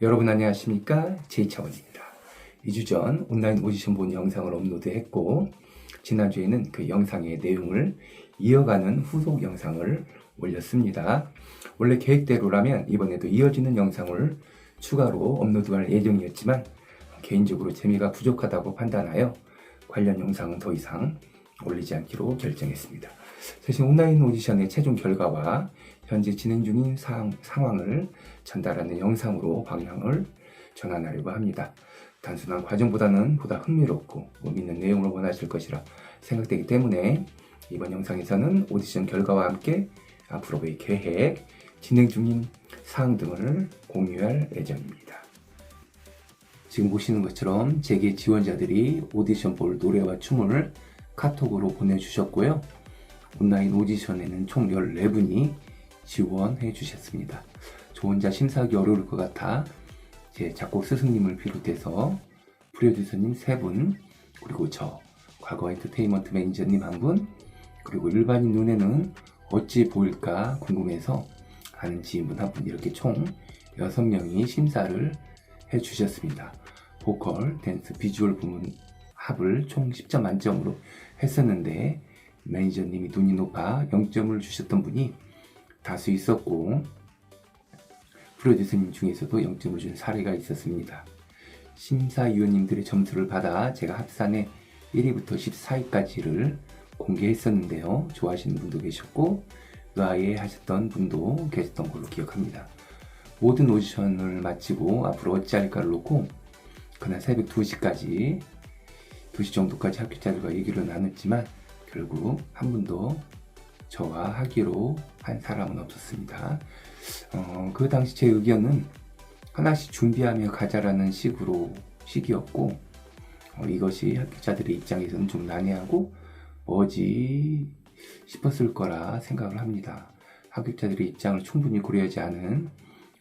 여러분 안녕하십니까? 제이차원입니다. 2주 전 온라인 오디션 본 영상을 업로드했고 지난주에는 그 영상의 내용을 이어가는 후속 영상을 올렸습니다. 원래 계획대로라면 이번에도 이어지는 영상을 추가로 업로드할 예정이었지만 개인적으로 재미가 부족하다고 판단하여 관련 영상은 더 이상 올리지 않기로 결정했습니다. 사실 온라인 오디션의 최종 결과와 현재 진행 중인 상, 상황을 전달하는 영상으로 방향을 전환하려고 합니다. 단순한 과정보다는 보다 흥미롭고 의미 있는 내용을 원하실 것이라 생각되기 때문에 이번 영상에서는 오디션 결과와 함께 앞으로의 계획, 진행 중인 사항 등을 공유할 예정입니다. 지금 보시는 것처럼 제게 지원자들이 오디션 볼 노래와 춤을 카톡으로 보내주셨고요. 온라인 오디션에는 총 14분이 지원해 주셨습니다. 저 혼자 심사하기 어려울 것 같아 제 작곡 스승님을 비롯해서 프로듀서님 3분, 그리고 저 과거 엔터테인먼트 매니저님 1분, 그리고 일반인 눈에는 어찌 보일까 궁금해서 아는 지인분 1분 이렇게 총 6명이 심사를 해 주셨습니다. 보컬, 댄스, 비주얼 부문 합을 총 10점 만점으로 했었는데 매니저님이 눈이 높아 0점을 주셨던 분이 다수 있었고 프로듀서님 중에서도 0점을 준 사례가 있었습니다. 심사위원님들의 점수를 받아 제가 합산해 1위부터 14위까지를 공개했었는데요. 좋아하시는 분도 계셨고 의아해 하셨던 분도 계셨던 걸로 기억합니다. 모든 오디션을 마치고 앞으로 어찌할까를 놓고 그날 새벽 2시까지 2시 정도까지 합격자들과 얘기를 나눴지만 결국 한 분도 저와 하기로 한 사람은 없었습니다. 어, 그 당시 제 의견은 하나씩 준비하며 가자라는 식으로 식이었고 어, 이것이 합격자들의 입장에서는 좀 난해하고 뭐지 싶었을 거라 생각을 합니다. 합격자들의 입장을 충분히 고려하지 않은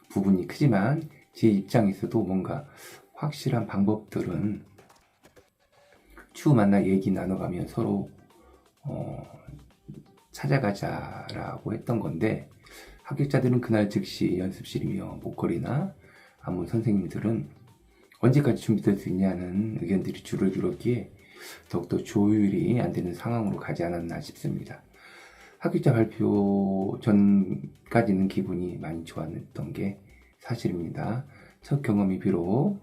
부분이 크지만 제 입장에서도 뭔가 확실한 방법들은 추후 만나 얘기 나눠가며 서로 어, 찾아가자라고 했던 건데 합격자들은 그날 즉시 연습실이며 보컬이나 안무 선생님들은 언제까지 준비될 수 있냐는 의견들이 줄어들었기에 더욱더 조율이 안 되는 상황으로 가지 않았나 싶습니다. 합격자 발표 전까지는 기분이 많이 좋았던 게 사실입니다. 첫 경험이 비록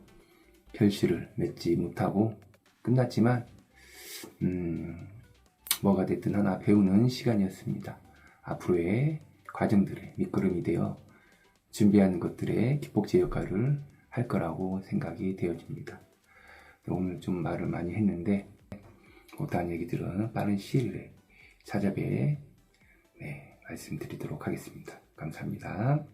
결실을 맺지 못하고 끝났지만 음, 뭐가 됐든 하나 배우는 시간이었습니다. 앞으로의 과정들의 밑거름이 되어 준비하는 것들의 기폭제 역할을 할 거라고 생각이 되어집니다. 오늘 좀 말을 많이 했는데 못한 얘기들은 빠른 시일 내에 찾아뵈 네, 말씀드리도록 하겠습니다. 감사합니다.